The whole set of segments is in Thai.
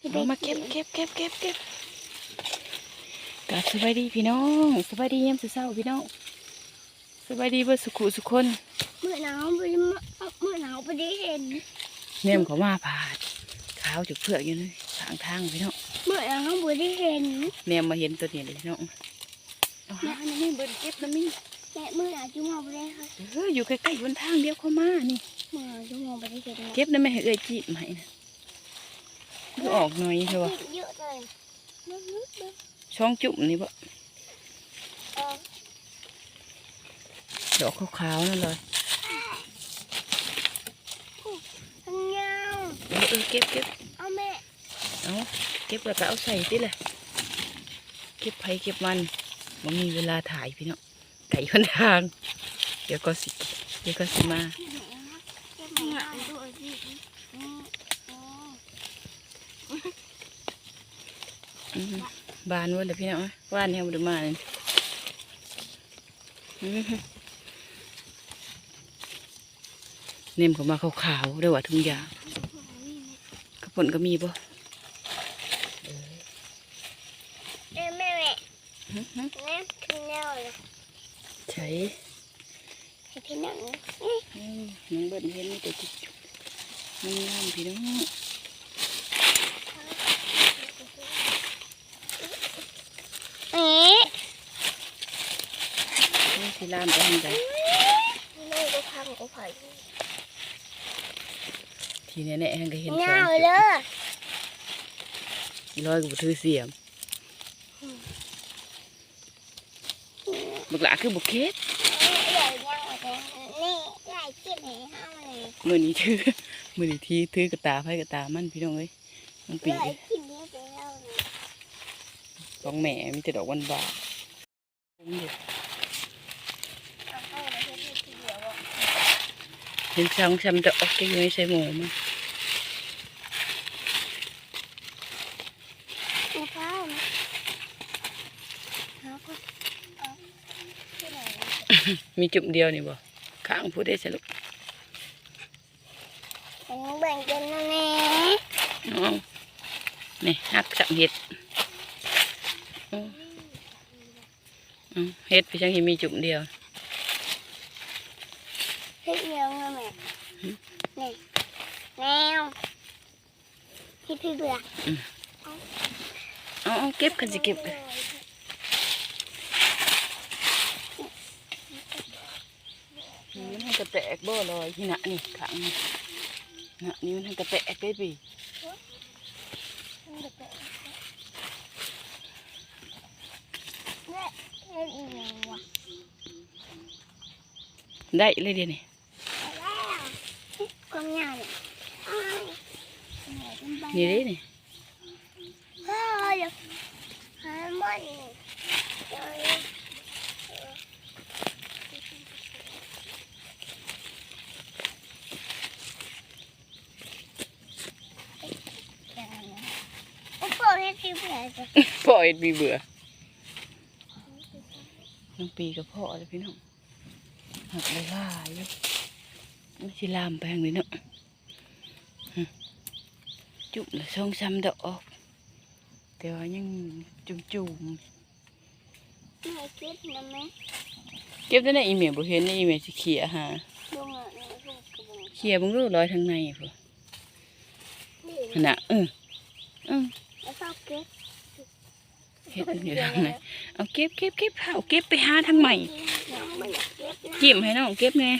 เอามาเก็บเก็บเก็บเก็บเก็บกาสบายดีพี่น้องสบายดียามเช้าๆพี่น้องสบายดีเบิดสุขุสุขคนเมื่อหนาวไปได้มาเมื่อหนาวไปได้เห็นเนมเขามาผาดขาวจุกเผือกอยู่เลยทางทางพี่น้องเมื่อหนาวไปได้เห็นเนมมาเห็นตัวนี้เลยพี่น้องเอาหาน้ำมีเบิดเก็บน้ำมีแม่เมื่อหนาวจุ่มเอาไปได้ค่ะเอออยู่ใกล้ๆบนทางเดียวเข้ามานี่เมื่อจุ่มเอาไปได้เห็นเก็บได้ไหมให้เอ้ยจีบไหมนะ คือออกหน่อยใช่ปะเยอะเลยลึกๆเลยช่องจุ่มนี่ปะเออดอกขาวๆนั่นเลยทั้งยาวเออเออเก็บเก็บเอาแม่เอาเก็บแล้วก็เอาใส่ติเลยเก็บไผเก็บมันมันมีเวลาถ่ายพี่เนาะไก่คนทาง เดี๋ยวก็สิ เดี๋ยวก็สิมา เก็บหนาวด้วยสิอืมอ๋อ อืม บานไว้เลยพี่เนาะว่านเนี่ยมันมาเลยอื้อหือเนมเขามาขาวๆเรียกว่าทุ่งยากระปนก็มีปะเอ้ยแม่แม่อื้อหือแม่ขึ้นแล้วเลยใช่ให้พี่นั่งอืมน้องเบิดเห็นมีแต่จุดๆมันงามพี่น้อง เอ๊ะ นี่ สิลามไปทางใดแม่ก็พังก็ไผ่ทีนี้เนี่ยแอนก็เห็นสองเงาจุดเลยอีร้อยกับถือเสียมบักหลาคือบุกเคสเดี๋ยวยังมาแต่นี่ไล่เก็บให้ห้าเลยมือนี้ถือมือนี้ทีถือกระตาไพ่กระตามันพี่น้องเอ้ยมันปีไล่กินนี้ไปแล้วนะสองแหม่มีแต่ดอกวันบาเอาะเอาก็เอาที่ไหนนะมีจุ่มเดียวนี่บ่ข้างผู้ได้สรุปแบ่งกันนะแม่เอานี่หักสังเห็ดเห็ดไปช่างเห็นมีจุ่มเดียว ให้เดียวนะแม่ นี่แมวที่พี่เบื่อเอาเอาเก็บกันสิเก็บกันมันให้กระแตกบ่ลอยที่หนะนี่ข้างนี่หนะนี่มันให้กระแตกได้ปีแม่เล่นอีกแล้ววะได้เลยเดี๋ยวนี้ กองยาวเนี่ยอ้าย นี่เด้นี่เฮ้ยเดี๋ยวหามันเดี๋ยวโอ้โหให้พี่เบื่อจ้ะพ่อเอ็ดมีเบื่อน้องปีกับพ่อเลยพี่น้องหักได้ล่ายอยู่ไม่ใช่ลามแปลงเลยเนาะหึ จุ่มละสองซ้ำดอกแต่ว่ายังจุ่มจุ่มไม่คิดนะแม่ๆเก็บได้ในอีเมลบ่เห็นในอีเมลสิเขียหาดูเงินลูกกระบอกเขียเบังรูร้อยทางในพุ่นนี่ขนาดอืออือแล้วก็เก็บเฮ็ดอยู่ทางในเอาเก็บเก็บเก็บเอาเก็บไปหาทางใหม่ยังไม่อยากเก็บนะจิ้มให้น้องเก็บแน่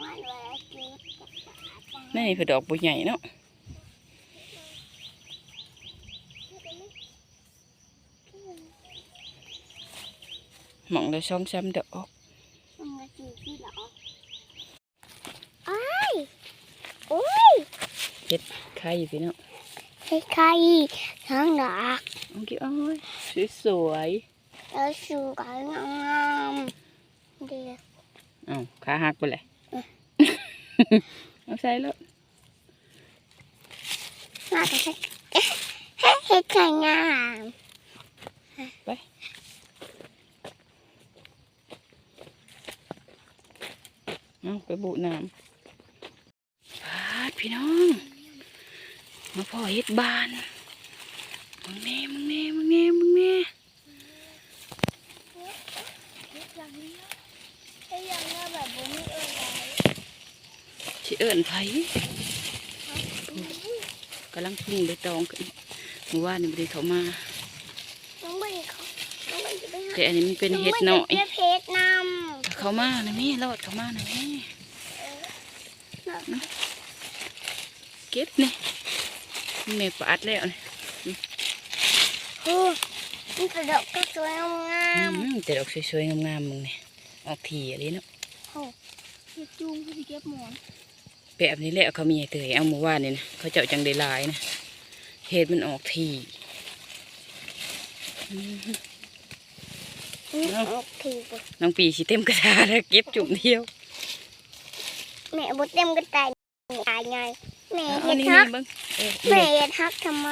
วันเวลาเก็บนั่นนี่เพิ่นดอกบ่ใหญ่เนาะ หมองละสองซ้ำดอกมันมาจีที่หรออ้ายโอ้ยเฮ็ดไข่พี่น้องใช่ใครทั้งดอกเอาเกี่อ้อยสวยแล้วสูงกันงามเดียวๆเอาขาหักไปเลยเอาใส่แล้วน่าจะใช่เอ๊ะเฮ้ยเฮ็ดใช่งาม เอาไปบุน้ำพาดพี่น้อง มาพ่อเฮ็ดบานมึงแน่มึงแน่มึงแน่มึงแน่อย่างนี้ไอ้อย่างนี้แบบบ่มีเอิญอะไรสิเอิ้นไผกำลังพุ่งไปตองขึ้นเมื่อวานนี่บ่ได้เข้ามาน้องใบเขาน้องใบจะไปหาแต่อันนี้มันเป็นเฮ็ดน้อยเฮ็ดเพชรน เข้ามานะแม่รอดเข้ามานะแม่ำเก็บนี่แม่ปาดแล้วนี่โอ้มันกระดกก็สวยงามอืมแต่ดอกสวยๆงามๆมึงนี่ออกทีอะไรเนาะโอ้ยจูงพี่เก็บหมอนแบบนี้แหละเขามีให้เตยเอาเมื่อวานนี่นะเขาเจ้าจังได้หลายนะเฮ็ดมันออกทีอืม น้องปีสิเต็มกระทาแล้วเก็บจุ่มเดียว แม่บดเต็มกระตาตายไงแม่เอาเฮ็ดฮักแม่เฮ็ดฮักทำไม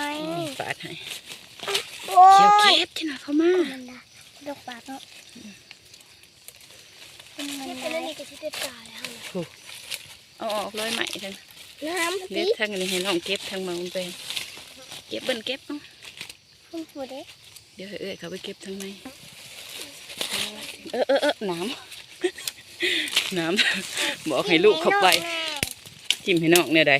ปาดให้เขียวยเก็บที่น่ะเขามาดอกปากเนาะเอาออกร้อยใหม่ทั้งเล็บทั้งนี้ให้น้องเก็บทั้งมาเป็น เก็บเบิ่นเก็บเนาะเดี๋ยวเอ้ยเขาไปเก็บทั้งใน เออเออเออน้ำน้ำบอกให้ลูกเข้าไป จิ้มให้น้องเนี่ยได้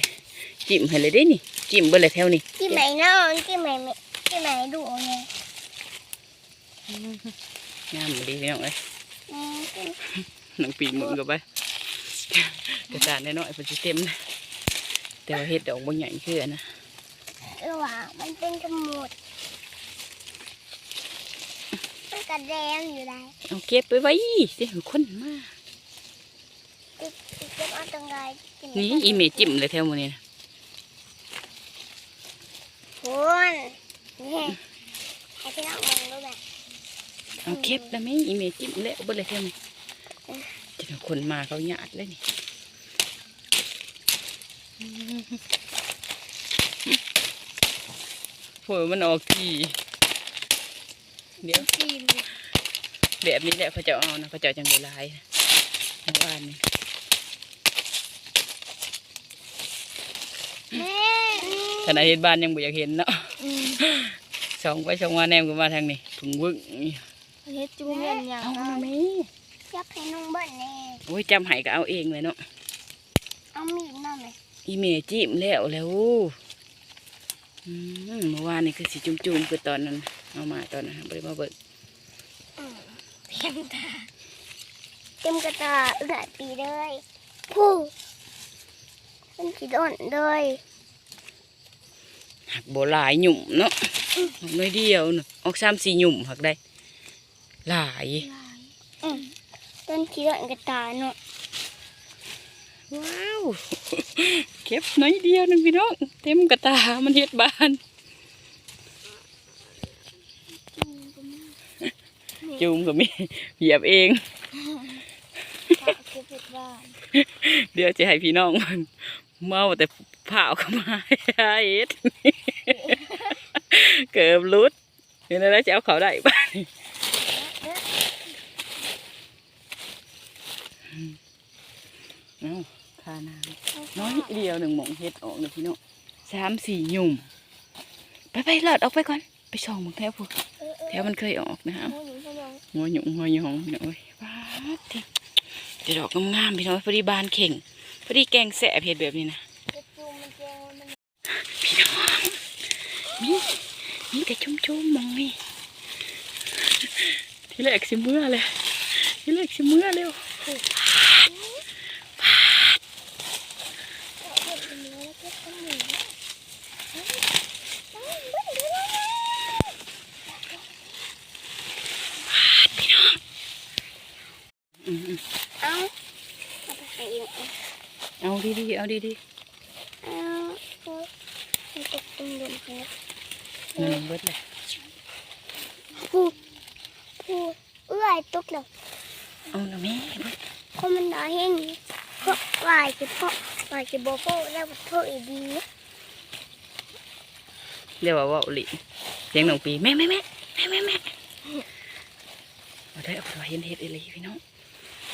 จิ้มให้เลยได้นี่ จิ้มเบิ่เลยแถวนี้ที่ไหนน้องที่ไหนแม่ที่ไหนดูไงงามดีพี่น้องเอ้ยอืมที่น้องปีมือกับไปกระดาษน้อยๆเป็นสิเต็มนะแต่ว่าเฮ็ดดอกบ่ใหญ่คืออันนะระหว่างมันเป็นขมุดมันก ระแดงอยู่ได้เอาเก็บไปไว้สิคนมาติ๊กติ๊กเก็บเอาตรงไหนที่ไหนี่อีเมจิ้มเลยแถวมื้อนี้นะคุณนี่ให้พี่น้องมองดูแบบเอาเก็บแล้วไหมอีเมจิ้มแล้วเบิ่เลยแถวนี้จะเป็นคนมาเขาหยาดเลยนี่โหมันออกที เดี๋ยวซีนแบบนี้แหละเขาจะเอานะเขาจะเอาจังได้หลายเมื่อวานนี่แม่ขณะเห็นบ้านยังบ่อยากเห็นเนาะอืมส่องไปส่องมาแนมกันมาทางนี้ถุงวึ้งเฮ็ดจูงเงินอย่างเอานั้นไหมยับให้น้องเบิ้ลแน่โอ้ยจำใหายก็เอาเองเลยเนาะเอามีดมาไหมอีเมจิ้มแล้วแล้วอืมเมื่อวานนี่คือสิจุ่มๆคือตอนนั้น เอามาตอนนั้นบ่ได้มาเบิกอืมเต็มตาเต็มกระตาเอือดปีเลยผู้เป็นขีดอ่อนเลยหักบ่หลายหยุ่มเนาะหักน้อยเดียวเนาะออกสามสี่หยุ่มหักได้หลายอืมต้นขีดอ่อนกระตาเนาะว้าวเก็บน้อยเดียวหนึงพี่น้องเต็มกระตามันเฮ็ดบาน จูมก็มีเหยียบเองฝากเก็บเห็ดบ้านเดี๋ยวจะให้พี่น้องเมาแต่เผาเข้ามาให้เอ็ดเกือบรุดเห็นแล้วจะเอาเขาได้บ้านเอ้าคานาน้อยเดียวหนึ่งหมองเฮ็ดออกเลยพี่น้องสามสี่หยุ่มไปไปหลอดออกไปก่อน ไปส่องหมึงแถวพวกเออเออแถวมันเคยออกนะฮะหมู หัวหยุ่งหัวหยองพี่น้องเอ้ยว้าดเถอะจะดอกงามๆพี่น้องพอดีบานเข่งพอดีแกงแสบเห็ดแบบนี้นะเก็บจูงมันแจงมันพี่น้องมีมีแต่ชุ่มๆมองนี่ที่แรกสิเมื่อเลยที่แรกสิเมื่อเร็ว เก็บเป็นเนื้อแล้วเก็บเป็นหมู อืม เอาเอาไปให้อีก ๆ เอาดีดีเอาตกตรงดุมเขาๆนั่นเบิดเลยพูพูเอื้อยตกแล้วเอาหน่อยแม่เบิดเพราะมันได้แห้งนี้เพราะวายคือเพราะวายคือโบโฟแล้วโทษอีดีเรียกว่าว่าหลิเสียงหนองปีแม่แม่แม่แม่แม่แม่เอาได้เอาไปเห็นเห็ดอะไรพี่น้อง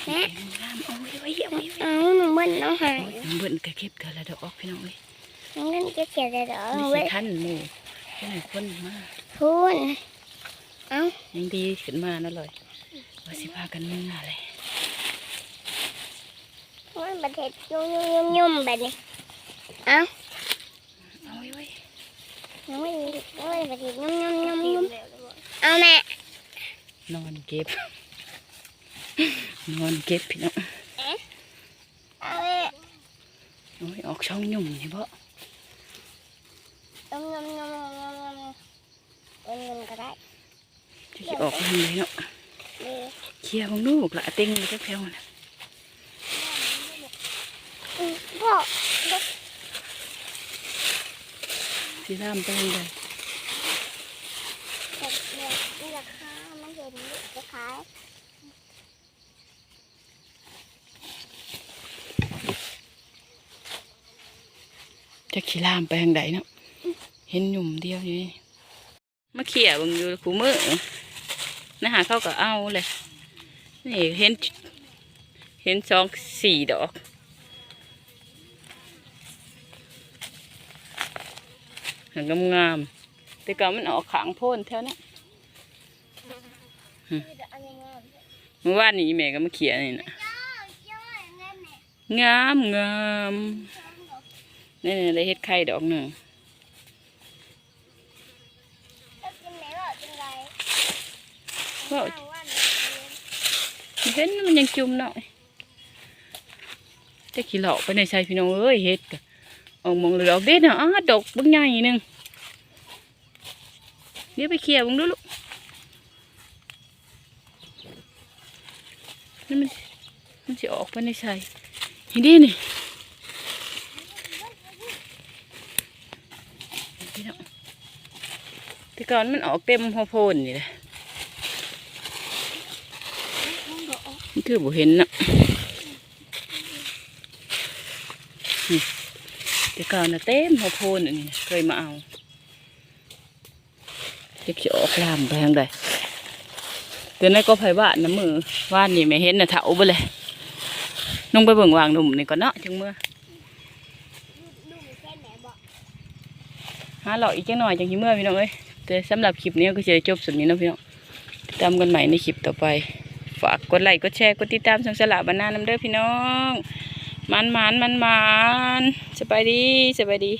แม่งามเอาไว้ไว้เอาไว้ไว้เอาหนูเบิ้ลน้องหายน้ำเบิ่นกระเก็บเธอละดอกออกพี่น้องเลยงั้นจะเขียนอะไรหรอไม่เว้ใช่ยท่านหมู่เป็นไหนคนมาพูนเอ้ายังดีขึ้นมาเนาะเลยว่าสิพากันเมื่อเลยมันประเทศยุ่มยุ่มยุ่มยุ่มแบบนี้เอ้าเอาไว้ไว้ยังไม่ยังไม่ประเทศยุ่มยุ่มยุ่มยุ่มเอาแม่นอนเก็บ นอนเก็บพี่น้องโอ้ยออกช่องหนุ่มนี่บ่งงงงงงงงงงก็ได้จะออกทำไเเนาะเคลียร์ของลูกละเต็งเลยก็แพลวนะพ่อสีน้ำเป็นไงแต่เนี่ยนี่ราคามันเห็นราคา จะขี่รามไปทางใดเนาะเห็นหนุ่มเดียวอยู่นี่มาเขี่ยเบังอยู่ขู่มือนะหาเข้าก็เอาเลยนี่เห็น เห็นสองสี่ดอกหางงามๆแต่ก็มันออกขางโพ่นแถวนั้นมีแต่อันนี้งามเมื่อวานนี้แม่ก็มาเขียนนี่นะย่อย่ออย่างนั้นแหละงามงาม นี่ๆได้เฮ็ดไข่ดอกหนึ่งแล้วกินไหนบอกกินไรว่าว่าวันเห็นมันยังจุ่มหน่อยจะขี้เหลาไปในใส่พี่น้องเอ้ยเฮ็ดกะออกมองเลยดอกเด็ดน่ะอ้าดอกบึ้งใหญ่หนึ่งเดี๋ยวไปเคลียร์เบึงดูลูกนี่มันมันจะออกไปในใส่เห็นดินี่พี่น้องแต่ ก่อนมันออกเต็มหัวโพนนี่แหละคือบ่เห็นนะแต่ก่อนนะเต็มหัวโพนอันนี้เคยมาเอาเด็กจะออกลามไปทางใดเดี๋ยวนั้นก็ไผบ้านน้ำมือว่านนี่ไม่เห็นนะเถาไปเลยลงไปเบิ่งวางหนุ่มนี่ก่อนเนาะจังเมื่อดูแค่ไหาหล่าอีกจังหน่อยจังสิเมื่อพี่น้องเอ้ย แต่สำหรับคลิปนี้ก็จะจบสุดนี้นะพี่น้องติดตามกันใหม่ในคลิปต่อไป ฝากกดไลค์กดแชร์กดติดตามช่องสละบานนาน้ำเด้อพี่น้องมันมันมันมันสบายดีสบายดี